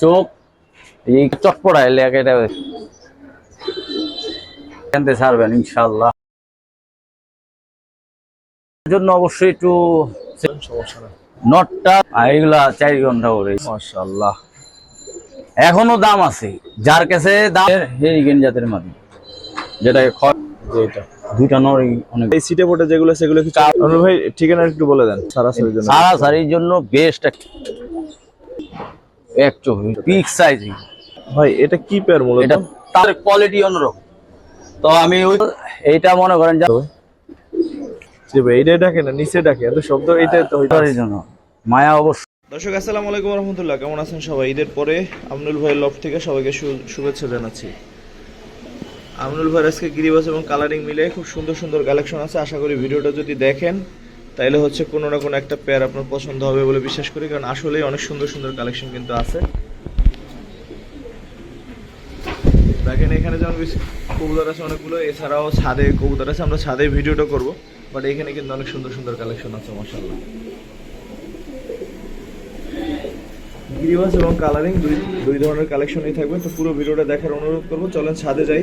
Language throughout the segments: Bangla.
চোখ এই চটপড়া এটা ছাড়বেন ইনশাল্লাহ জন্য অবশ্যই একটু নটটা চার ঘণ্টা করে মাশাআল্লাহ। এখনও দাম আছে। যার কাছে দাম হেরিগেন জাতের মাদি যেটা যেটা দুইটা। অনেক। এই সিটে যেগুলো সেগুলো কি ভাই ঠিকানা একটু বলে দেন। সরাসরি জন্য। সারা সারির জন্য বেস্ট এক চোখ পিক সাইজ ভাই এটা কি পেয়ার মূলত? এটা তার কোয়ালিটি অন্যরকম তো আমি ওই এইটা মনে করেন যা জি ভাই এইটাই ডাকে না নিচে ডাকে এত শব্দ এইটাই তো হইতো জন্য মায়া অবশ্য। দর্শক আসসালামু আলাইকুম রহমতুল্লাহ কেমন আছেন সবাই? ঈদের পরে আমনুল ভাইয়ের থেকে সবাইকে শুভেচ্ছা জানাচ্ছি। আমনুল ভাইয়ের আজকে গিরিবাস এবং কালারিং মিলে খুব সুন্দর সুন্দর কালেকশন আছে। আশা করি ভিডিওটা যদি দেখেন তাইলে হচ্ছে কোনো না কোনো একটা পেয়ার আপনার পছন্দ হবে বলে বিশ্বাস করি, কারণ আসলেই অনেক সুন্দর সুন্দর কালেকশন কিন্তু আছে। দেখেন, এখানে যেমন কবুতর আছে অনেকগুলো, এছাড়াও ছাদে কবুতর আছে, আমরা ছাদে ভিডিওটা করব বাট এখানে কিন্তু অনেক সুন্দর সুন্দর কালেকশন আছে মাসাল্লাহ গিরিবাস এবং কালারিং দুই দুই ধরনের কালেকশনই থাকবে, তো পুরো ভিডিওটা দেখার অনুরোধ করব, চলেন ছাদে যাই।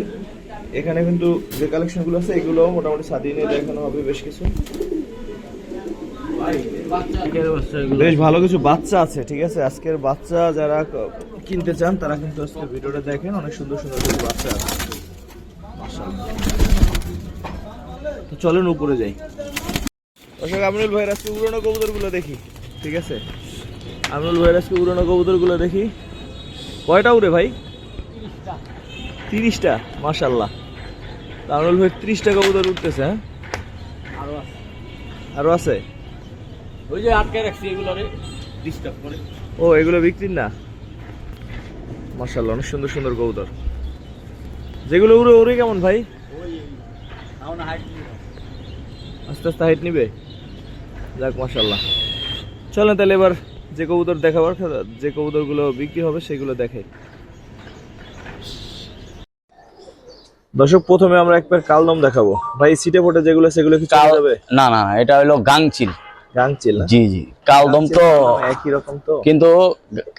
এখানে কিন্তু যে কালেকশনগুলো আছে এগুলো মোটামুটি ছাদে নিয়ে দেখানো হবে বেশ কিছু। বেশ ভালো কিছু বাচ্চা আছে, ঠিক আছে? আজকের বাচ্চা যারা কিনতে চান, তারা কিন্তু আজকে ভিডিওটা দেখেন, অনেক সুন্দর সুন্দর কিছু বাচ্চা আছে। তো চলেন উপরে যাই। দর্শক আমরুল ভাইয়ের আজকে উড়ানো কবুতরগুলো দেখি, ঠিক আছে? আমরুল ভাইয়ের আজকে উড়ানো কবুতরগুলো দেখি। কয়টা উড়ে ভাই? তিরিশটা মাশাল্লাহ আমরুল ভাই, ত্রিশটা কবুতর উঠতেছে হ্যাঁ? আরও আছে? ওই যে আটকে রাখছি এগুলো ডিস্টার্ব করে। ও এগুলো বিক্রির না? মাশাল্লাহ অনেক সুন্দর সুন্দর কবুতর। যেগুলো উড়ে উড়ে কেমন ভাই? আস্তে আস্তে হাইট নিবে? যাক মাশাল্লাহ চলেন তাহলে এবার যে কবুতর দেখাবার যে কবুতরগুলো বিক্রি হবে সেগুলো দেখাই। দর্শক প্রথমে আমরা একবার কালদম দেখাবো। ভাই সিটে পোটে যেগুলো সেগুলো কি চাওয়া যাবে? না না না, এটা হলো গাংচিল। জি জি। কালদম তো একই রকম তো। কিন্তু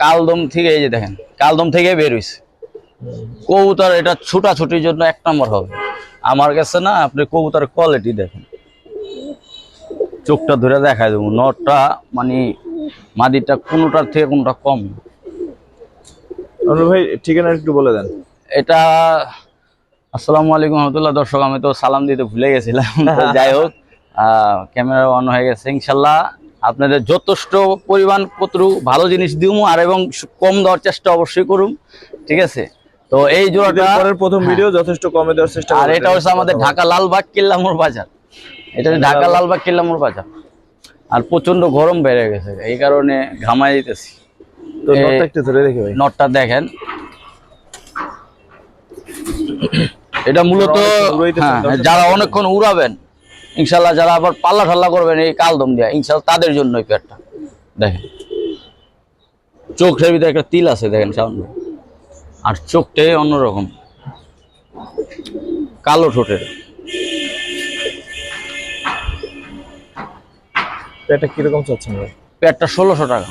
কালদম থেকে এই যে দেখেন কালদম থেকে বের হইছে। কবুতর এটা ছুটাছুটির জন্য এক নম্বর হবে। আমার কাছে না আপনি কবুতর কোয়ালিটি দেখেন। চোখটা ধরে দেখায় দেবো নটটা মানে মাদিটা কোনোটার থেকে কোনোটা কম। ভাই ঠিকানা একটু বলে দেন। এটা আসসালামু আলাইকুম রহমতুল্লাহ দর্শক আমি তো সালাম দিতে ভুলে গেছিলাম। যাই হোক ক্যামেরা অন হয়ে গেছে। ইনশাল্লাহ আপনাদের যথেষ্ট পরিমাণ পত্র ভালো জিনিস দিউম আর এবং কম দেওয়ার চেষ্টা অবশ্যই করুম। ঠিক আছে? তো এই জোড়াটা প্রথম ভিডিও যথেষ্ট কমে দেওয়ার চেষ্টা আর এটা হচ্ছে আমাদের ঢাকা লালবাগ কিল্লামুর বাজার। এটা হচ্ছে ঢাকা লালবাগ কিল্লামুর বাজার। আর প্রচণ্ড গরম বেড়ে গেছে এই কারণে ঘামাই দিতেছি। তো নটটা একটু ধরে দেখি ভাই। নটটা দেখেন। এটা মূলত হ্যাঁ, যারা অনেকক্ষণ উড়াবেন ইনশাল্লাহ যারা আবার পাল্লা ঠাল্লা করবেন এই কালদম দিয়া ইনশাল্লাহ তাদের জন্য এই পেয়ারটা দেখেন। চোখের ভিতরে একটা তিল আছে দেখেন সামনে। আর চোখটাই অন্যরকম। কালো ঠোঁটের। এটা কীরকম চাচ্ছেন ভাই? পেয়ারটা ষোলোশো টাকা।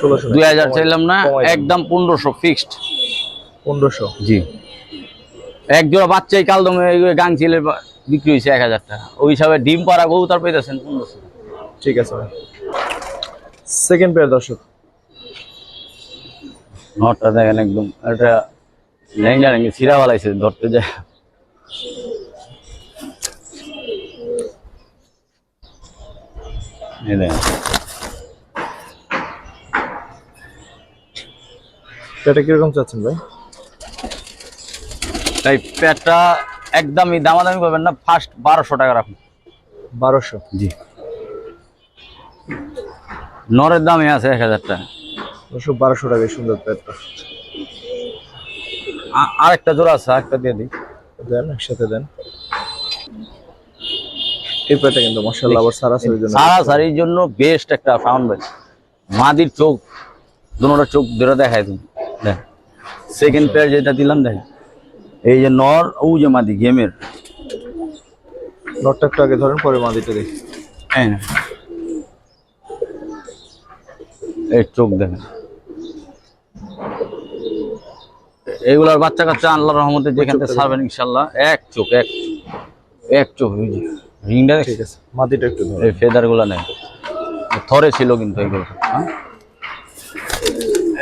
ষোলোশো দুই হাজার চাইলাম না একদম পনেরোশো ফিক্সড পনেরোশো। জি। এক জোড়া বাচ্চাই কালদমে গাংচিলের বা- বিক্রি হয়েছে এক হাজার টাকা। ওই হিসাবে ডিম পাড়া কবুতর পেতেছেন পনেরোশো ঠিক আছে ভাই। সেকেন্ড পেয়ার দর্শক। নটটা দেখেন একদম এটা লেঙ্গা লেঙ্গি ছিঁড়া বালাইছে ধরতে যায়। এই কীরকম চাচ্ছেন ভাই? তাই পেটটা একদমই দামাদামি পাবেন না ফার্স্ট বারোশো টাকা রাখুন। বারোশো? জি। নরের দামই আছে এক হাজার টাকা। বারোশো টাকা সুন্দর পেয়ারটা আ- আরেকটা জোড়া আছে আরেকটা দিয়ে দিই। দেন একসাথে দেন। এই কিন্তু মশাল্লাহ আবার সারাসারির জন্য। সারা সারির জন্য বেস্ট একটা সাউন্ড মাদির চোখ দুটা চোখ ধরে দেখায় তুমি দেখ। সেকেন্ড পেয়ার যেটা দিলাম দেখ। এই যে নর ও যে মাদি গেমের। নটটা একটু আগে ধরেন পরে মাদিটা দেখি। হ্যাঁ। এই চোখ দেখেন। এগুলার বাচ্চা কাচ্চা আল্লাহর রহমতে যেখান থেকে ছাড়বেন ইনশাল্লাহ এক চোখ এক এক চোখ ওই যে রিংটা ঠিক আছে মাটিটা একটু এই ফেদারগুলা নেই থরে ছিল কিন্তু এগুলো হ্যাঁ?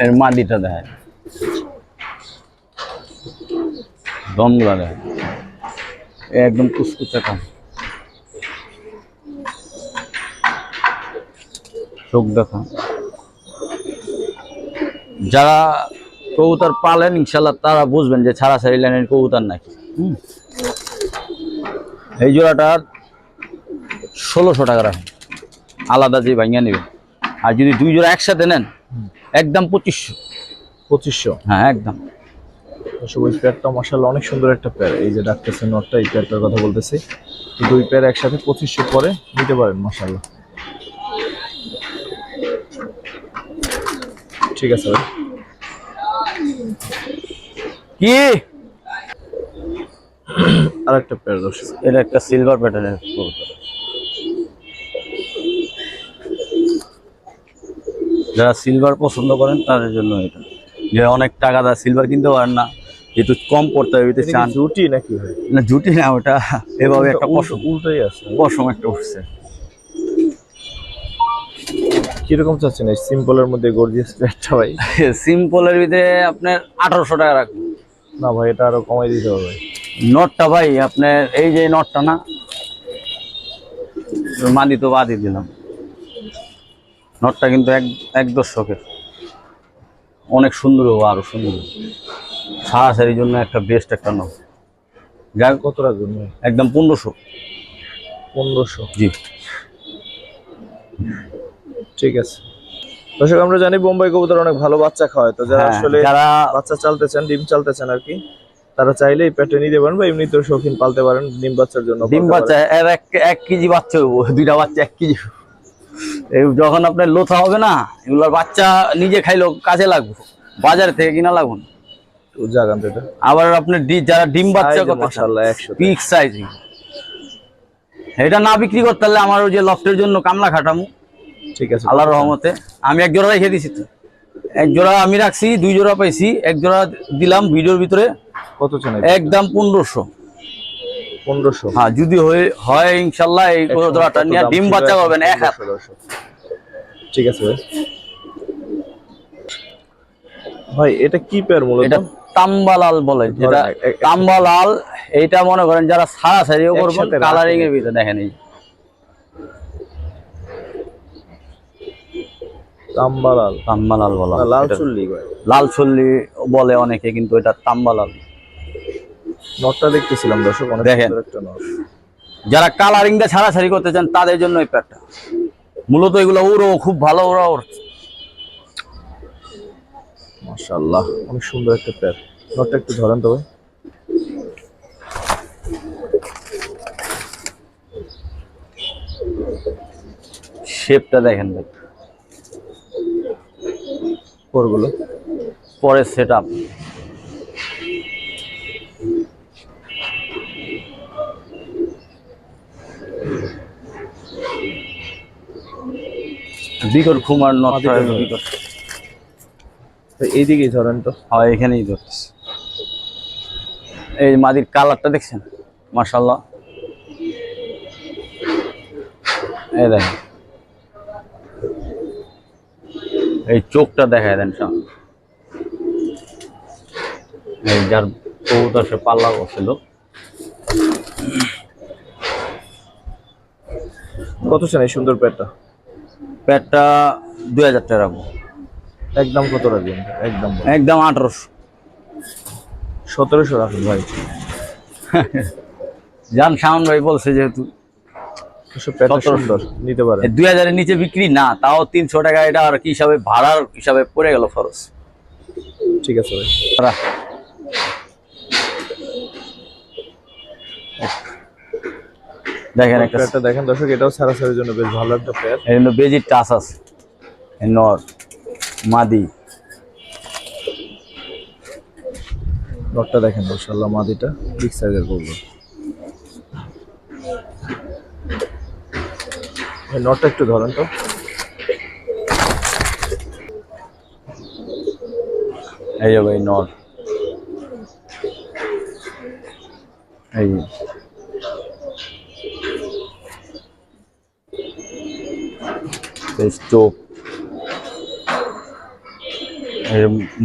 এর মাটিটা দেয় দমগুলা দেয়। একদম কুচকুচে কাম। চোখ দেখা। যারা কবুতর পালেন ইনশাল্লাহ তারা বুঝবেন যে ছাড়া ছাড়ি লাইনের কবুতর নাকি। হুম। এই জোড়াটার ষোলোশো টাকা রাখেন। আলাদা যে ভাঙিয়া নেবেন। আর যদি দুই জোড়া একসাথে নেন একদম পঁচিশশো। পঁচিশশো। হ্যাঁ একদম। ওই পেয়ারটা মাসাল্লাহ অনেক সুন্দর একটা পেয়ার। এই যে ডাকতেছে নটটা, এই পেয়ারটার কথা বলতেছি। দুই পেয়ার একসাথে পঁচিশশো পরে নিতে পারেন মাসাল্লাহ ঠিক আছে কি? আর একটা পেয়ার দর্শক। এটা একটা সিলভার প্যাটার্নের যারা সিলভার পছন্দ করেন, তাদের জন্য এটা। যে অনেক টাকা দা সিলভার কিনতে পারেন না। একটু কম পড়তে হবে চান জুটি নাকি? না জুটি না ওটা এভাবে একটা পশম। উল্টোই আছে। পশম একটা উঠছে। কীরকম চাচ্ছেন এই সিম্পলের মধ্যে গর্জিয়াস পেয়ারটা ভাই? সিম্পলের ভিতরে আপনার আঠারোশো টাকা রাখবেন না ভাই এটা আরও কমাই দিতে হবে ভাই। নটটা ভাই আপনার এই যে নটটা না মাদি তো বাদই দিলাম। নটটা কিন্তু এক এক দর্শকের অনেক সুন্দর হব আরও সুন্দর। সারাসারির জন্য একটা বেস্ট একটা নাম। যাই কত রাখবেন একদম পনেরোশো। পনেরোশো? জি। ঠিক আছে। দর্শক আমরা জানি বোম্বাই কবুতর অনেক ভালো বাচ্চা খাওয়ায়। তো যারা হ্যাঁ, আসলে যারা বাচ্চা চালতে চান ডিম চালতে চান আর কি তারা চাইলে এই পেটে নিতে পারেন বা এমনিতেও শৌখিন পালতে পারেন ডিম বাচ্চার জন্য। ডিম বাচ্চা এর এক এক কেজি বাচ্চা হব দুইটা বাচ্চা এক কেজি। এই যখন আপনার লোথা হবে না এগুলোর বাচ্চা নিজে খাইলেও কাজে লাগবে বাজার থেকে কিনা লাগবে না। পারেন। জাগান তো এটা? আবার আপনি যারা ডিম বাচ্চা করতে মাশাআল্লাহ, 100 পিক সাইজ এটা না বিক্রি করতে হলে আমার ওই যে লফটের জন্য কামলা খাটামু। ঠিক আছে। আল্লাহর রহমতে। আমি এক জোড়া রেখে দিছি তো। এক জোড়া আমি রাখছি দুই জোড়া পাইছি এক জোড়া দিলাম ভিডিওর ভিতরে। কত চান একদম পনেরোশো। পনেরোশো। হ্যাঁ যদি হয় হয় ইনশাল্লাহ এই জোড়াটা নিয়ে ডিম বাচ্চা করবেন এক হাত। ঠিক আছে ভাই। ভাই এটা কি পেয়ার মূলত? এটা তাম্বালাল বলে যেটা তাম্বালাল এইটা মনে করেন যারা সারা সারিও করবেন কালারিং এর ভিতরে দেখেন এই তাম্বালাল। তাম্বালাল বলা লাল চুল্লি লাল চল্লি বলে অনেকে কিন্তু এটা তাম্বালাল। নটটা দেখতেছিলাম দর্শক অনেক দেখেন। যারা কালারিং দিয়ে ছাড়াছাড়ি করতে চান তাদের জন্য এই প্যাডটা মূলত এগুলো উড়ো খুব ভালো ওরা উড়ছে মাশাআল্লাহ। অনেক সুন্দর একটা প্যার নটটা একটু ধরেন তো ভাই। শেপটা দেখেন ভাই। পরগুলো। পরে সেট আপ বিকট কুমার নট। বিকট। তো এইদিকেই ধরেন তো। হয় এখানেই ধরতেছে। এই মাদির কালারটা দেখছেন? মাশাল্লাহ এই দেখেন। এই চোখটা দেখায় দেন সব। এই যার কবুতর সে পাল্লা করছিল। কত চান এই সুন্দর পেয়ারটা প্যাটটা দুই হাজার টাকা রাখব। একদম কত রাখবেন একদম একদম আঠারোশো। সতেরোশো রাখুন ভাই। জান শাওন ভাই বলছে যেহেতু এসব পেয়ারটা 1700 সুন্দর নিতে দুই হাজারের নিচে বিক্রি? না তাও তিনশো টাকা এটা আর কি হিসাবে ভাড়ার হিসাবে পড়ে গেল খরচ। ঠিক আছে ভাই। দেখেন একটা দেখেন দর্শক এটাও সারা সারাসারির জন্য বেশ ভালো একটা এর জন্য বেজির টাচ আছে। এর নর। মাদি। নটটা দেখেন মাশাআল্লাহ মাদিটা বিগ সাইজের করব। এই নটটা একটু ধরেন তো। এই এই নর এই যে।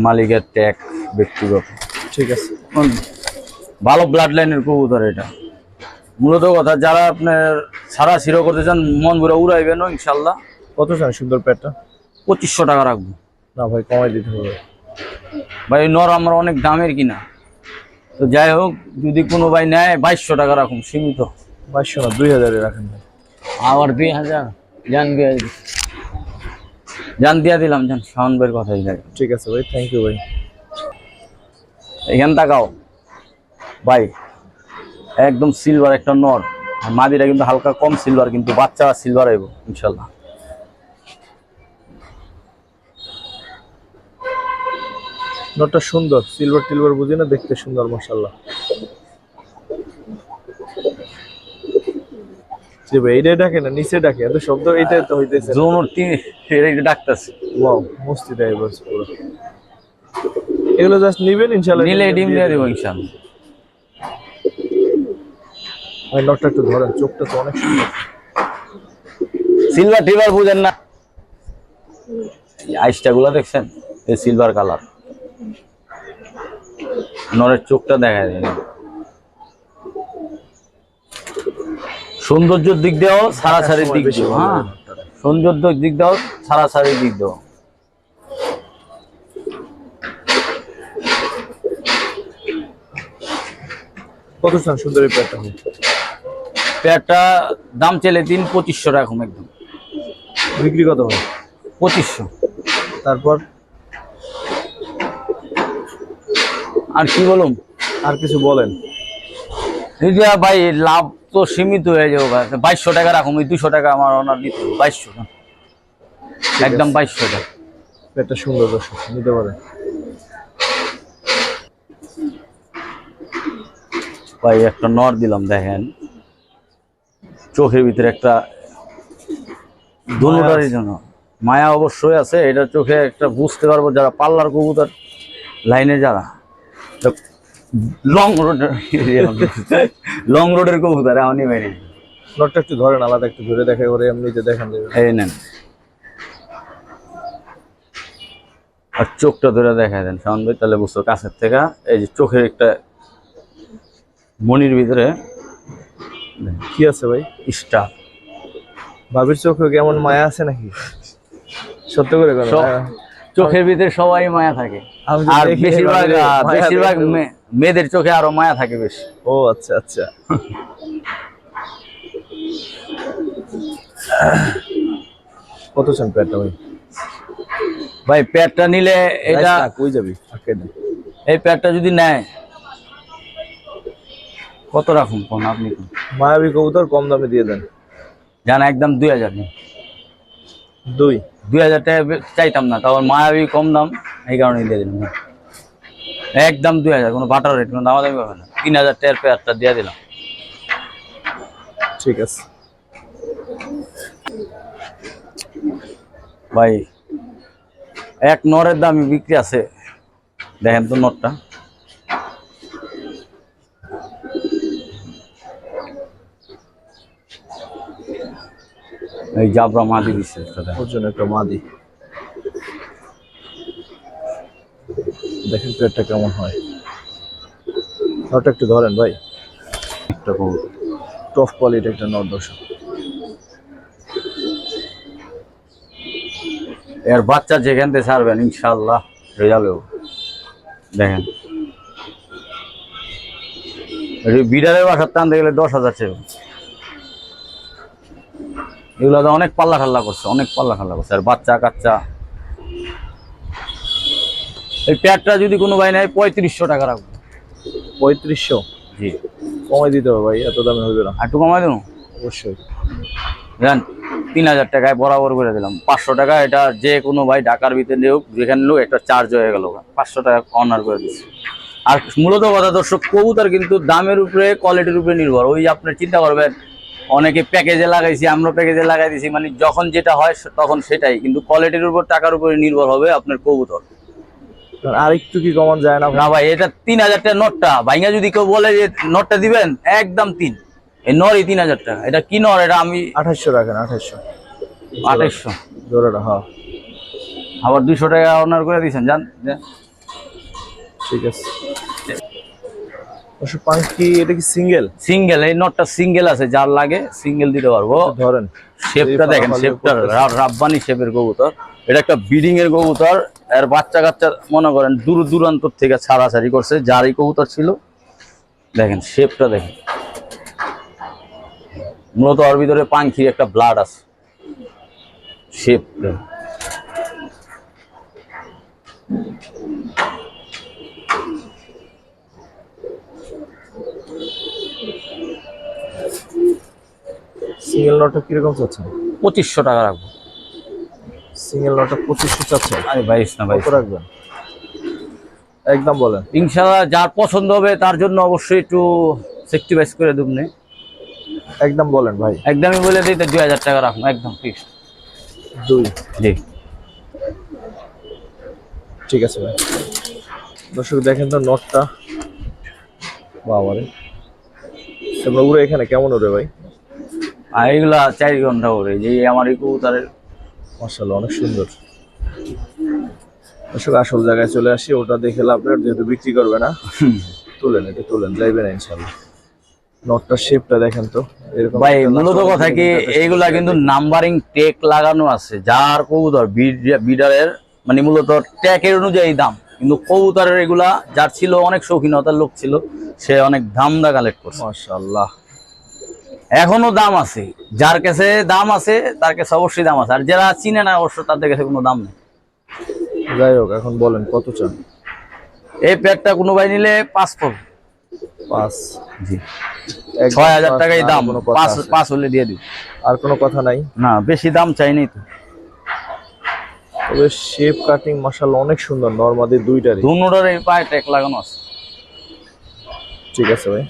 মালিকের ট্যাগ ব্যক্তিগত। ঠিক আছে। ভালো ব্লাড লাইনের কবুতর এটা। মূলত কথা যারা আপনার সারা শিরো করতে চান মন ভরে উড়াইবেন ইনশাল্লাহ। কত চান সুন্দর পেটটা? পঁচিশশো টাকা রাখব। না ভাই কমাই দিতে হবে। ভাই নর আমার অনেক দামের কিনা। তো যাই হোক যদি কোনো ভাই নেয় বাইশশো টাকা রাখুন সীমিত। বাইশশো না দুই হাজারে রাখেন আবার দুই হাজার? জান জান দিয়া দিলাম জান শাওন ভাইয়ের কথাই যাই ঠিক আছে ভাই থ্যাংক ইউ ভাই। এখান তাকাও। ভাই একদম সিলভার একটা নর। আর মাদিরা কিন্তু হালকা কম সিলভার কিন্তু বাচ্চা সিলভার আইব ইনশাল্লাহ। নটটা সুন্দর সিলভার টিলভার বুঝি না দেখতে সুন্দর মাশাল্লাহ জি ভাই ডাকে না নিচে ডাকে এত শব্দ তো হইতেছে জোনর তিন এটা ডাকতেছে। ওয়াও মস্তি পুরো। এগুলো জাস্ট নিবেন ইনশাআল্লাহ নিলে ডিম দিয়ে দেবো ভাই নটটা একটু ধরেন চোখটা তো অনেক সুন্দর। সিলভার টিভার বুঝেন না। আইসটা গুলা দেখছেন? এই সিলভার কালার নরের চোখটা দেখা যায় না। সৌন্দর্যের দিক দিয়েও সারাসারির দিক বেশি দিয়েও হ্যাঁ। সৌন্দর্যের দিক দিয়েও সারাসারির দিক দিয়েও। কত সুন্দর এই প্যাটটা ভাই? পেয়ারটা দাম চেলে তিন পঁচিশশো টাকা কম একদম। বিক্রি কত ভাই পঁচিশশো। তারপর? আর কি বলুন? আর কিছু বলেন। ভাই লাভ তো সীমিত হয়ে যাবে বাইশশো টাকা রাখুন ওই দুশো টাকা আমার অনার দিতে বাইশশো একদম বাইশশো টাকা। প্যাটটা সুন্দর দর্শক নিতে পারেন। ভাই একটা নর দিলাম দেখেন। চোখের ভিতরে একটা দুটারই জন্য। মায়া অবশ্যই আছে এটা চোখে একটা বুঝতে পারব যারা পাল্লার কবুতর লাইনে যারা। লং রোডের লং রোডের কবুতর এমনই নটটা একটু ধরেন আলাদা একটু ধরে দেখা করে এমনিতে দেখান দেবেন এই নেন। আর চোখটা ধরে দেখা দেন শাওন ভাই তাহলে বুঝতো কাছের থেকে এই যে চোখের একটা মনির ভিতরে কি আছে ভাই? স্টার ভাবির চোখে কেমন মায়া আছে নাকি? সত্য করে চোখের ভিতরে সবাই মায়া থাকে। আর বেশিরভাগ মায়া বেশিরভাগ দেখে- মে- মেয়েদের চোখে আরও মায়া থাকে বেশ। ও আচ্ছা আচ্ছা। কত চান প্যাটটা ভাই? ভাই প্যাডটা নিলে এটা কই যাবি। এই প্যাডটা যদি নেয় কত রাখুন কোন আপনি মায়াবী কবুতর কম দামে দিয়ে দেন। জান একদম দুই হাজার দুই? দুই হাজার টাকা চাইতাম না তারপর মায়াবী কম দাম এই কারণে দিয়ে দিলাম। একদম দুই হাজার কোনো বাটার রেট কোনো দামাদামি পাবে না। তিন হাজার টাকার পেয়ারটা দিয়ে দিলাম। ঠিক আছে। ভাই এক নরের দামই বিক্রি আছে। দেখেন তো নটটা। এই জাবরা মাদি দিচ্ছে একটা মাদি। দেখেন পেটটা কেমন হয়। নটটা একটু ধরেন ভাই। একটা। টফ কোয়ালিটি একটা নট দর্শক। এর বাচ্চা যেখান থেকে ছাড়বেন ইনশাল্লাহ রেজাল্টও। দেখেন। বিড়ালের বাসার টানতে গেলে দশ হাজার চেয়ে এগুলো তো অনেক পাল্লা ঠাল্লা করছে অনেক পাল্লা ঠাল্লা করছে। আর বাচ্চা কাচ্চা এই প্যাডটা যদি কোনো ভাই নেয় পঁয়ত্রিশশো টাকা রাখব। পঁয়ত্রিশশো? জি। কমাই দিতে হবে ভাই এত দামে হবে না। একটু কমাই দেবো? অবশ্যই। জান তিন হাজার টাকায় বরাবর করে দিলাম। পাঁচশো টাকা এটা যে কোনো ভাই ঢাকার ভিতরে হোক যেখানে লোক একটা চার্জ হয়ে গেল। পাঁচশো টাকা অনার করে দিচ্ছি। আর মূলত কথা দর্শক কবুতর কিন্তু দামের উপরে কোয়ালিটির উপরে নির্ভর। ওই আপনি চিন্তা করবেন অনেকে প্যাকেজে লাগাইছি আমরা প্যাকেজে লাগাই দিছি মানে যখন যেটা হয় তখন সেটাই। কিন্তু কোয়ালিটির উপর টাকার উপরে নির্ভর হবে আপনার কবুতর। আর একটু কি কমান যায় না? না ভাই এটা তিন হাজার টাকা নোটটা। ভাইঙ্গা যদি কেউ বলে যে নোটটা দিবেন একদম তিন। এই নরই তিন হাজার টাকা। এটা কি নর? এটা আমি আঠাশশো রাখেন আঠাশশো? আঠাইশশো জোড়াটা হ্যাঁ। আবার দুশো টাকা অনার করে দিয়েছেন জান ঠিক আছে। এটা কি সিঙ্গেল সিঙ্গেল এই নটটা সিঙ্গেল আছে যার লাগে সিঙ্গেল দিতে পারব। ধরেন। শেপটা দেখেন শেপটা। রাব্বানি শেপের কবুতর। এটা একটা ব্রিডিং এর কবুতর এর বাচ্চা কাচ্চা মনে করেন দূর দূরান্ত থেকে ছাড়াছাড়ি করছে যারই কবুতর ছিল। দেখেন শেপটা দেখেন। মূলত ওর ভিতরে পাখির একটা ব্লাড আছে। শেপ সিঙ্গেল নটটা কীরকম চাচ্ছেন? পঁচিশশো টাকা রাখব। সিঙ্গেল নটটা পঁচিশশো চাচ্ছেন আরে বাইশ না বাইশ। রাখবেন। একদম বলেন। ইনশাল্লাহ যার পছন্দ হবে তার জন্য অবশ্যই একটু সেক্টিভাইজ করে দেবনে একদম বলেন ভাই। একদমই বলে দিই তো দুই হাজার টাকা রাখুন একদম ফিক্সড দুই। জি। ঠিক আছে ভাই। দর্শক দেখেন তো নটটা। বাবারে তারপর উড়ে এখানে কেমন উড়ে ভাই? আর এগুলা চার ঘণ্টা করে যে আমার এই কবুতরের মার্শাল্লাহ অনেক সুন্দর। দর্শক আসল জায়গায় চলে আসি ওটা দেখে লাভ নেই, যেহেতু বিক্রি করবে না। তুলেন এটা তুলেন যাইবে না ইনশাল্লাহ নটটার শেপটা দেখেন তো এরকম ভাই মূলত কথা কি এইগুলা কিন্তু নাম্বারিং টেক লাগানো আছে। যার কবুতর বিড- বিডারের মানে মূলত ট্যাকের অনুযায়ী দাম। কিন্তু কবুতরের এগুলা যার ছিল অনেক শৌখিনতার লোক ছিল সে অনেক দামদা কালেক্ট করছে। মাশাআল্লাহ। এখনও দাম আছে। যার কাছে দাম আছে তার কাছে অবশ্যই দাম আছে। আর যারা চিনে না অবশ্য তাদের কাছে কোনো দাম নেই। যাই হোক এখন বলেন কত চান? এই প্যাকটা কোনো ভাই নিলে পাঁচ পড়বে। পাঁচ। জি। ছয় হাজার পাঁচ, টাকাই দাম। পাঁচ পাঁচ হলে দিয়ে দিই। আর কোনো কথা নাই? না বেশি দাম চাইনি তো। তবে শেপ কাটিং মাশাআল্লাহ অনেক সুন্দর। নরমাদি দুইটারই। দুনোটার এই পায়ে ট্যাক লাগানো আছে। ঠিক আছে ভাই।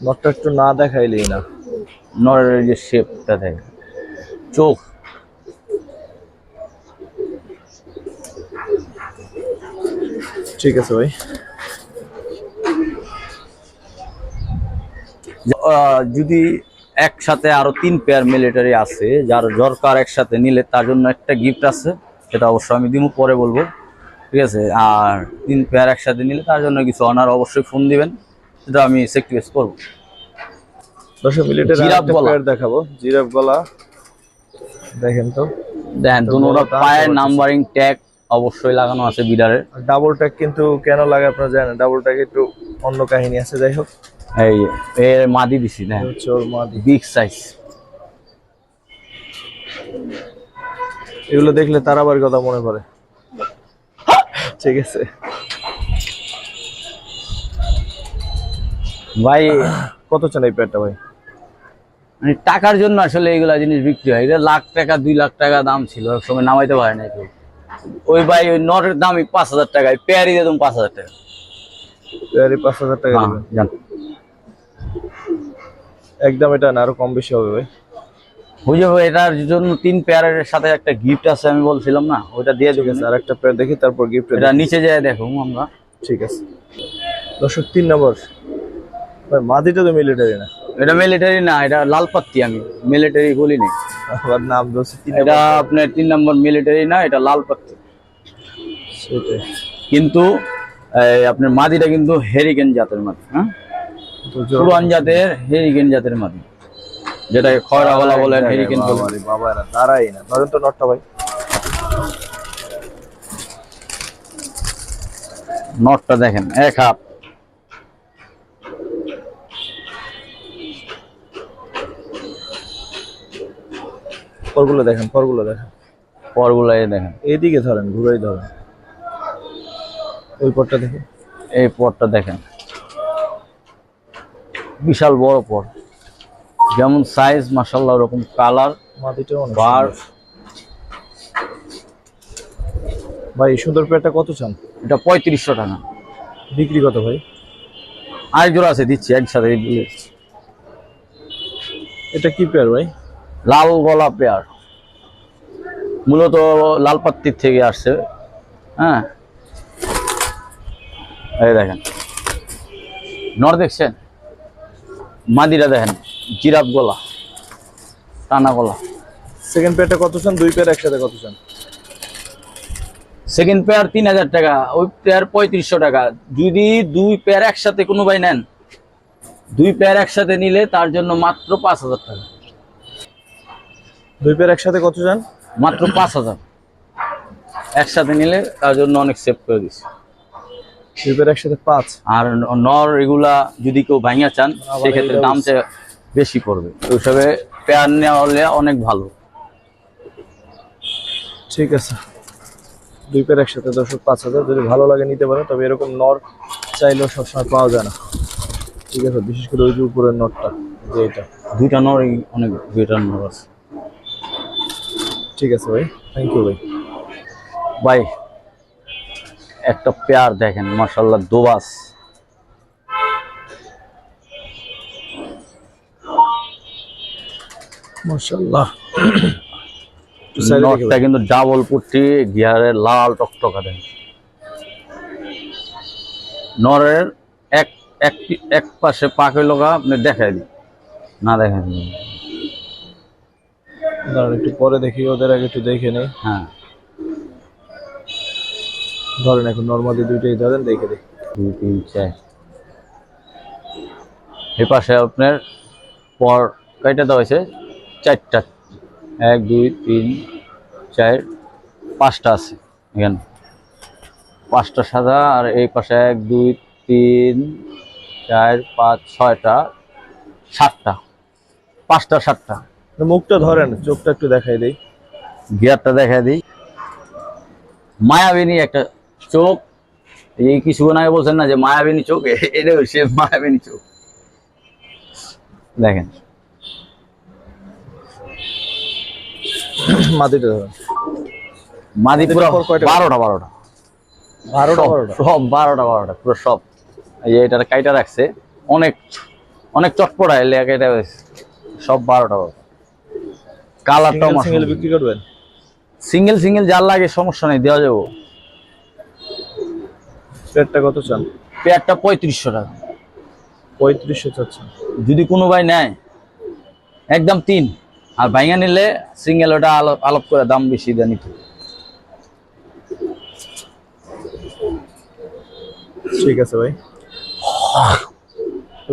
নটটা একটু না দেখাইলেই না। নরের যে শেপটা দেখে। চোখ। ঠিক আছে ভাই। যদি একসাথে আরও তিন পেয়ার মিলিটারি আছে যার জরকার একসাথে নিলে তার জন্য একটা গিফট আছে সেটা অবশ্যই আমি দিমু পরে বলব। ঠিক আছে? আর তিন পেয়ার একসাথে নিলে তার জন্য কিছু অনার অবশ্যই ফোন দিবেন। সেটা আমি সেক্টিভেস করব। দর্শক মিলিটারি জিরাফ গলা। দেখাবো। জিরাফ গলা। দেখেন তো। দেখেন তো দুনোটা পায়ের নাম্বারিং ট্যাগ অবশ্যই লাগানো আছে বিডারের ডাবল ট্যাগ কিন্তু কেন লাগে আপনারা জানেন ডাবল ট্যাগ একটু অন্য কাহিনী আছে যাই হোক। এই এর মাদি দিছি দেখেন। হচ্ছে ওর বিগ সাইজ এগুলো দেখলে তার আবার কথা মনে পড়ে। ঠিক আছে। ভাই কত চান এই প্যাডটা ভাই? মানে টাকার জন্য আসলে এইগুলা জিনিস বিক্রি হয়। এটা লাখ টাকা দুই লাখ টাকা দাম ছিল এক সময় নামাইতে পারে না কেউ। ওই ভাই ওই নটের দামই পাঁচ হাজার টাকায় পেয়ারি দিয়ে পাঁচ হাজার টাকা। পেয়ারে পাঁচ হাজার টাকা হ্যাঁ, জান। একদম এটা না আরও কম বেশি হবে ভাই। বুঝে এটার জন্য তিন পেয়ারের সাথে একটা গিফট আছে আমি বলছিলাম না ওইটা দিয়ে দেবেন আর একটা প্যাড দেখি তারপর গিফট এটা নিচে যায় দেখুন আমরা। ঠিক আছে। দর্শক তিন নম্বর। মাদিটা তো মিলিটারি না। এটা মিলিটারি না এটা লাল পাত্তি আমি। মিলিটারি বলিনি। আবার নাম দোষে এটা আপনার তিন নম্বর মিলিটারি না এটা লাল পাত্তি। কিন্তু আপনার মাদিটা কিন্তু হেরিকেন জাতের মাদি হ্যাঁ? পুরান জাতের হেরিকেন জাতের মাদি যেটাকে খয়রা গলা বলেন হেরিকেন বলেন বাবা এরা দাঁড়াই না ধরেন তো নটটা ভাই। নটটা দেখেন এক হাত। পরগুলো দেখেন পরগুলো দেখেন। পরগুলো এই দেখেন। এইদিকে ধরেন ঘুরাই ধরেন। ওই পরটা দেখেন। এই পরটা দেখেন। বিশাল বড় পর যেমন সাইজ মাসাল্লাহ ওরকম কালার বার ভাই সুন্দর পেয়ারটা কত চান? এটা পঁয়ত্রিশশো টাকা। বিক্রি কত ভাই? আর জোড়া আছে দিচ্ছি একসাথে এটা কি পেয়ার ভাই? লাল গলা পেয়ার। মূলত লাল লালপাত্তির থেকে আসছে। হ্যাঁ? এই দেখেন। নর দেখছেন? মাদিরা দেখেন। জিরাফ গলা। টানা গলা। সেকেন্ড পেয়ারটা কত চান? দুই পেয়ার একসাথে কত চান? সেকেন্ড পেয়ার তিন হাজার টাকা ওই পেয়ার পঁয়ত্রিশশো টাকা। যদি দুই পেয়ার একসাথে কোনো ভাই নেন দুই পেয়ার একসাথে নিলে তার জন্য মাত্র পাঁচ হাজার টাকা। দুই পেয়ার একসাথে কত চান মাত্র পাঁচ হাজার। একসাথে নিলে তার জন্য অনেক সেভ করে দিচ্ছে দুই পেয়ার একসাথে পাঁচ। আর নর এগুলা যদি কেউ ভাঙিয়া চান সেক্ষেত্রে দামটা বেশি পড়বে। তো হিসাবে পেয়ার নেওয়া হলে অনেক ভালো। ঠিক আছে। দুই পেয়ার একসাথে দর্শক পাঁচ হাজার। যদি ভালো লাগে নিতে পারেন তবে এরকম নর চাইলেও সবসময় পাওয়া যায় না। ঠিক আছে বিশেষ করে ওই যে উপরের নটটা যে এটা। দুইটা নর অনেক দুইটা নর আছে। ঠিক আছে ভাই থ্যাংক ইউ ভাই। ভাই একটা পেয়ার দেখেন মাসাল্লাহ দোবাস। নটটা কিন্তু ডাবল গিয়ারের লাল টকটকা দেন নরের এক এক পাশে পাক হইল আপনি দেখাই দিন। না দেখাই দিন। দাঁড়ান একটু পরে দেখি ওদের আগে একটু দেখে নেই। হ্যাঁ। ধরেন এখন নর্মালি দুইটাই ধরেন দেখে দেখি দুই তিন চার। এ পাশে আপনার পর কয়টা দেওয়া হয়েছে? চারটা। এক দুই তিন চার পাঁচটা আছে এখানে। পাঁচটা সাদা আর এই পাশে এক দুই তিন চার পাঁচ ছয়টা সাতটা। পাঁচটা সাতটা। মুখটা ধরেন চোখটা একটু দেখাই দেই। গিয়ারটা দেখা দিই। মায়াবিনী একটা চোখ। এই কিছুক্ষণ আগে বলছেন না যে মায়াবিনী চোখ? এটা সে মায়াবিনী চোখ। দেখেন। মাটিটা ধরেন। মাদি পুরো বারোটা বারোটা। বারোটা সব- বারোটা? সব বারোটা বারোটা পুরো সব। এই যে কাইটা রাখছে অনেক অনেক চটপটা এলে এটা সব বারোটা বারোটা। কালারটাও সিঙ্গেল বিক্রি করবেন? সিঙ্গেল সিঙ্গেল যার লাগে সমস্যা নেই দেওয়া যাব। পেয়ারটা কত চান? পেয়ারটা পঁয়ত্রিশশো টাকা। পঁয়ত্রিশশো চাচ্ছেন। যদি কোনো ভাই নেয় একদম তিন। আর ভাইঙা নিলে সিঙ্গেল ওটা আলাপ আলাপ করে দাম বেশি দেয় নিতে ঠিক আছে ভাই।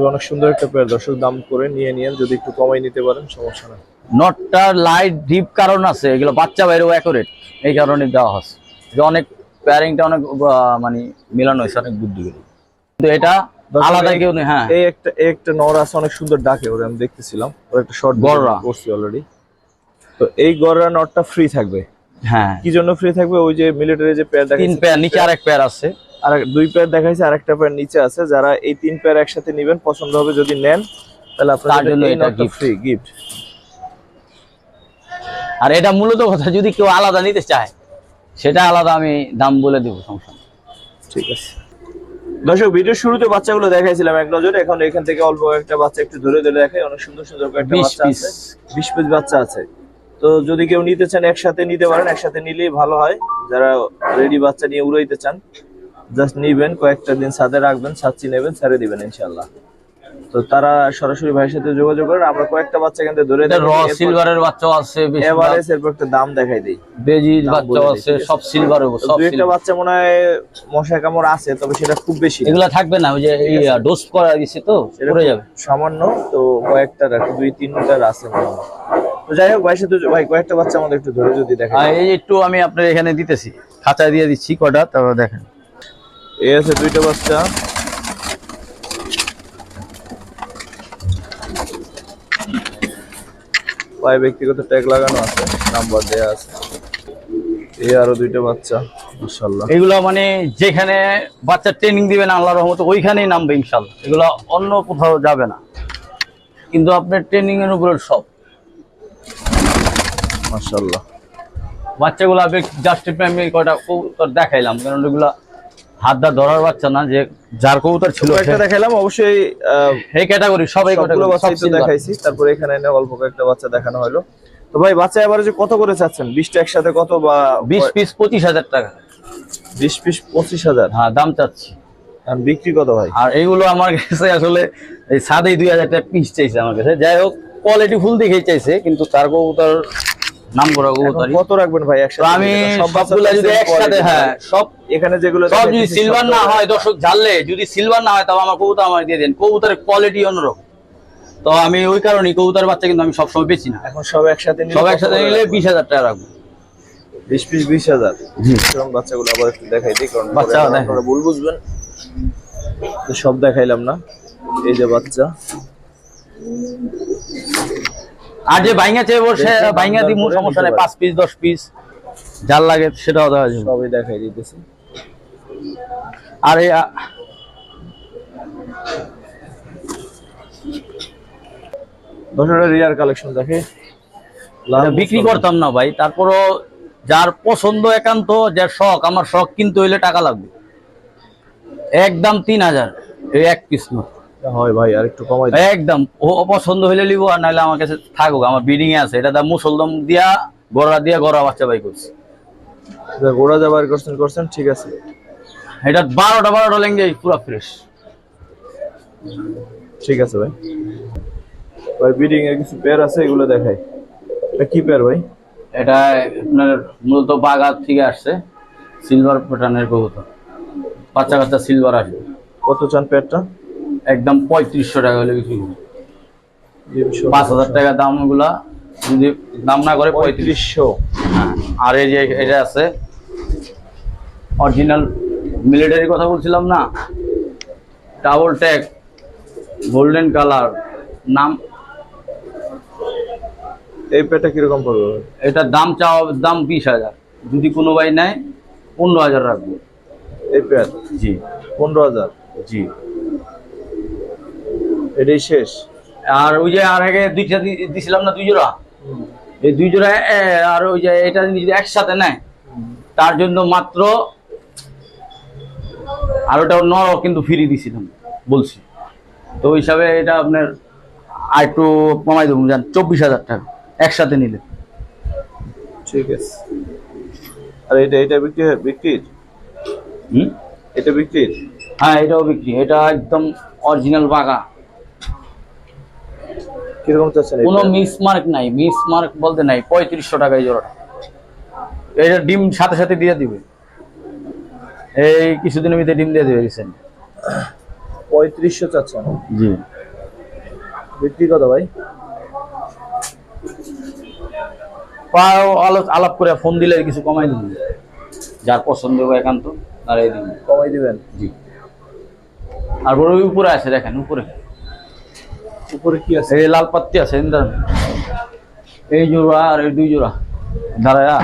অনেক সুন্দর একটা পেয়ার দর্শক দাম করে নিয়ে নিয়ে যদি একটু কমাই নিতে পারেন সমস্যা নাই। নটটার লাইট ডিপ কারণ আছে এগুলো বাচ্চা বাইরেও অ্যাকুরেট এই কারণে দেওয়া হচ্ছে। যে অনেক প্যারিংটা অনেক মানে মিলানো হয়েছে অনেক বুদ্ধি করে। কিন্তু এটা আলাদা কেউ নেই হ্যাঁ। এই একটা একটা নর আছে অনেক সুন্দর ডাকে ওরে আমি দেখতেছিলাম। ওর একটা শর্ট গররা। করছি অলরেডি তো এই গররা নটটা ফ্রি থাকবে। হ্যাঁ। কি জন্য ফ্রি থাকবে? ওই যে মিলিটারি যে পেয়ার তিন পেয়ার নিচে আরেক পেয়ার আছে। আর দুই পেয়ার দেখাইছে আরেকটা পেয়ার নিচে আছে। যারা এই তিন প্যার একসাথে নেবেন পছন্দ হবে যদি নেন তাহলে আপনাদের জন্য এটা ফ্রি গিফট আর এটা মূলত কথা যদি কেউ আলাদা নিতে চায় সেটা আলাদা আমি দাম বলে দেবো সমস্যা ঠিক আছে। দর্শক ভিডিওর শুরুতে বাচ্চাগুলো দেখাইছিলাম এক নজরে এখন এখান থেকে অল্প একটা বাচ্চা একটু ধরে ধরে দেখাই অনেক সুন্দর সুন্দর কয়েকটা 20 বাচ্চা আছে। বিশ পিস বাচ্চা আছে। তো যদি কেউ নিতে চান একসাথে নিতে পারেন একসাথে নিলেই ভালো হয়। যারা রেডি বাচ্চা নিয়ে উড়াইতে চান জাস্ট নিবেন কয়েকটা দিন সাথে রাখবেন ছাদছি নেবেন ছেড়ে দিবেন ইনশাল্লাহ তো তারা সরাসরি ভাইয়ের সাথে যোগাযোগ করেন। আমরা কয়েকটা বাচ্চা থেকে ধরে র সিলভারের বাচ্চাও আছে। এভারেজ এরপর একটা দাম দেখাই দিই। বেজির বাচ্চাও আছে সব সিলভার সব দুই একটা silver। বাচ্চা মনে হয় মশা কামড় আছে তবে সেটা খুব বেশি এগুলা থাকবে না ওই যে ডোজ করা গেছে তো পড়ে যাবে। সামান্য তো কয়েকটা রাখি দুই তিনটার আছে মনে হয়। তো যাই হোক ভাই সাথে ভাই কয়েকটা বাচ্চা আমাদের একটু ধরে যদি দেখেন। এই একটু আমি আপনার এখানে দিতেছি খাঁচায় দিয়ে দিচ্ছি কটা তারপর দেখেন। এই আছে দুইটা বাচ্চা। পায়ে ব্যক্তিগত ট্যাগ লাগানো আছে নাম্বার দেয়া আছে। এই আরও দুইটা বাচ্চা মাশাআল্লাহ। এগুলো মানে যেখানে বাচ্চা ট্রেনিং দিবেন আল্লাহর রহমতে ওইখানেই নামবে ইনশাল্লাহ এগুলো অন্য কোথাও যাবে না। কিন্তু আপনার ট্রেনিং এর উপরে সব। মাশাআল্লাহ। বাচ্চাগুলো জাস্ট আমি কয়টা দেখাইলাম কারণ এগুলো হাত দা ধরার বাচ্চা না যে যার কবুতর ছিল কয়েকটা দেখাইলাম অবশ্যই এই ক্যাটাগরি সবাই তো silver। দেখাইছি। তারপরে এখানে এনে অল্প কয়েকটা বাচ্চা দেখানো হলো। তো ভাই বাচ্চা এবারে যে কত করে চাচ্ছেন? বিশটা একসাথে কত বা বিশ পিস পঁচিশ হাজার টাকা। বিশ পিস পঁচিশ হাজার? হ্যাঁ দাম চাচ্ছি। আর বিক্রি কত ভাই? আর এইগুলো আমার কাছে আসলে এই সাদেই দুই হাজার টাকা পিস চাইছে আমার কাছে। যাই হোক কোয়ালিটি ফুল দেখেই চাইছে কিন্তু তার কবুতর নাম করা কবুতর কত রাখবেন ভাই একসাথে? আমি সব সবগুলা যদি একসাথে হ্যাঁ সব এখানে যেগুলো সব যদি সিলভার না হয় দর্শক জানলে যদি সিলভার না হয় তাহলে আমার কবুতর আমার দিয়ে দেন। কবুতরের কোয়ালিটি অন্যরকম। তো আমি ওই কারণে কবুতর বাচ্চা কিন্তু আমি সবসময় বেচি না। এখন সব একসাথে সব একসাথে নিলে বিশ হাজার টাকা রাখব। বিশ পিস বিশ হাজার। সেরকম বাচ্চাগুলো আবার একটু দেখাই দিই কারণ বাচ্চা আপনারা ভুল বুঝবেন। সব দেখাইলাম না। এই যে বাচ্চা। আর যে বাইঙ্গা চেয়ে বসে বাইঙ্গা দিব সমস্যা নেই পাঁচ পিস দশ পিস যার লাগে সেটাও দেওয়া যাবে। সবই দেখাই দিতেছি। আর রিয়ার কালেকশন দেখে। বিক্রি করতাম না ভাই তারপরও যার পছন্দ একান্ত যার শখ আমার শখ কিনতে হইলে টাকা লাগবে। একদম তিন হাজার এই এক পিস হয় ভাই আর একটু কমাই। একদম। ও পছন্দ হইলে লিবো আর নাহলে আমার কাছে থাকুক আমার বিডিং এ আছে। এটা দা মুসলদম দিয়া গড়া দিয়া গড়া বাচ্চা বাই করছি। গোড়া যাবার করছেন করছেন ঠিক আছে। এটা বারোটা বারোটা লেঙ্গে পুরো ফ্রেশ। ঠিক আছে ভাই। ভাই বিডিং এর কিছু পেয়ার আছে এগুলো দেখাই। এটা কি পেয়ার ভাই? এটা আপনার মূলত বাগাত থেকে আসছে সিলভার প্যাটার্নের কবুতর। বাচ্চা কাচ্চা সিলভার আসবে। কত চান পেয়ারটা? একদম পঁয়ত্রিশশো টাকা হলে বিক্রি করব। পাঁচ হাজার টাকা দামগুলা যদি দাম না করে পঁয়ত্রিশশো। হ্যাঁ আর এই যে এটা আছে অরিজিনাল মিলিটারি কথা বলছিলাম না? ডাবল ট্যাগ গোল্ডেন কালার নাম এই পেয়ারটা কীরকম পড়বে? এটার দাম চাওয়া দাম বিশ হাজার। যদি কোনো ভাই নেয় পনেরো হাজার রাখব। এই পেয়ার জি। পনেরো হাজার? জি। এটাই শেষ। আর ওই যে আর আগে দুইটা দিছিলাম না দুই জোড়া? এই দুই জোড়া আর ওই যে এটা যদি একসাথে নেয় তার জন্য মাত্র আর ওটা নর কিন্তু ফ্রি দিছিলাম বলছি। তো ওই হিসাবে এটা আপনার আর একটু কমাই দেবো জান চব্বিশ হাজার টাকা একসাথে নিলে। ঠিক আছে। আর এটা এটা বিক্রি বিক্রির হুম? এটা বিক্রির হ্যাঁ এটাও বিক্রি। এটা একদম অরিজিনাল বাগা। কীরকম চাচ্ছেন কোনো মিস মার্ক নাই মিস মার্ক বলতে নাই পঁয়ত্রিশশো টাকা এই জোড়াটা এটা ডিম সাথে সাথে দিয়ে দিবে। এই কিছুদিনের ভিতরে ডিম দিয়ে দেবে রিসেন্ট পঁয়ত্রিশশো চাচ্ছেন? জি। বিক্রি কত ভাই? পাও আলাপ আলাপ করে ফোন দিলে কিছু কমাই দিবে। যার পছন্দ হবে একান্ত তার এই দিন কমাই দিবেন? জি। আর বড় উপরে আছে দেখেন উপরে। উপরে কি আছে? এই লাল পাত্তি আছে এই জোড়া আর এই দুই জোড়া। দাঁড়ায়া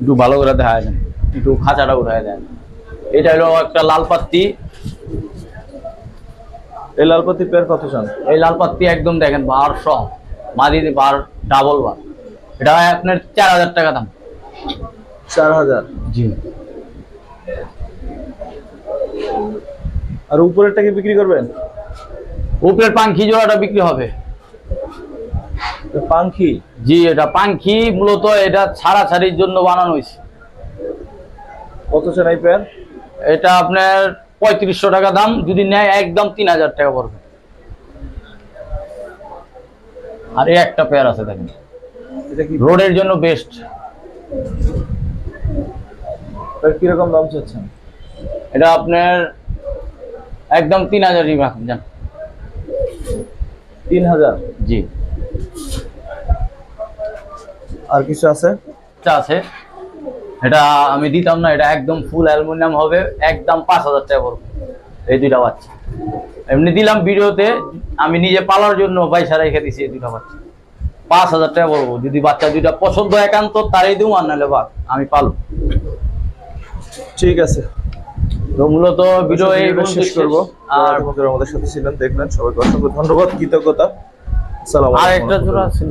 একটু ভালো করে দেখা যায় একটু খাঁচাটা উঠায় দেয় এটা হলো একটা লাল পাত্তি। এই লালপাতি পেয়ার কত চান? এই লাল পাত্তি একদম দেখেন বার সহ মাদি বার ডাবল বার। এটা আপনার চার হাজার টাকা দাম। চার হাজার? জি। আর উপরেরটা কি বিক্রি করবেন? উপরের পাঙ্খি জোড়াটা বিক্রি হবে। পাঙ্খি জি এটা পাঙ্খি মূলত এটা ছাড়া ছাড়ির জন্য বানানো হয়েছে। কত চান এই পেয়ার এটা আপনার পঁয়ত্রিশশো টাকা দাম যদি নেয় একদম তিন হাজার টাকা পড়বে। আর একটা পেয়ার আছে দেখেন। এটা কি? রোডের জন্য বেস্ট কীরকম দাম চাচ্ছেন? এটা আপনার একদম তিন হাজারই রাখুন যান। তিন হাজার জি। আর কিছু আছে? আছে। এটা আমি দিতাম না এটা একদম ফুল অ্যালুমিনিয়াম হবে একদম পাঁচ হাজার টাকা পড়বে। এই দুইটা বাচ্চা। এমনি দিলাম ভিডিওতে আমি নিজে পালার জন্য পয়সা রেখে দিছি এই দুইটা বাচ্চা। পাঁচ হাজার টাকা পড়ব যদি বাচ্চা দুইটা পছন্দ একান্ত তারই দিও আর নাহলে বাদ আমি পালো ঠিক আছে। তো মূলত ভিডিও এই শেষ করব। আর বন্ধুরা আমাদের সাথে ছিলেন দেখলেন সবাইকে অসংখ্য ধন্যবাদ কৃতজ্ঞতা। আর একটা জোড়া ছিল।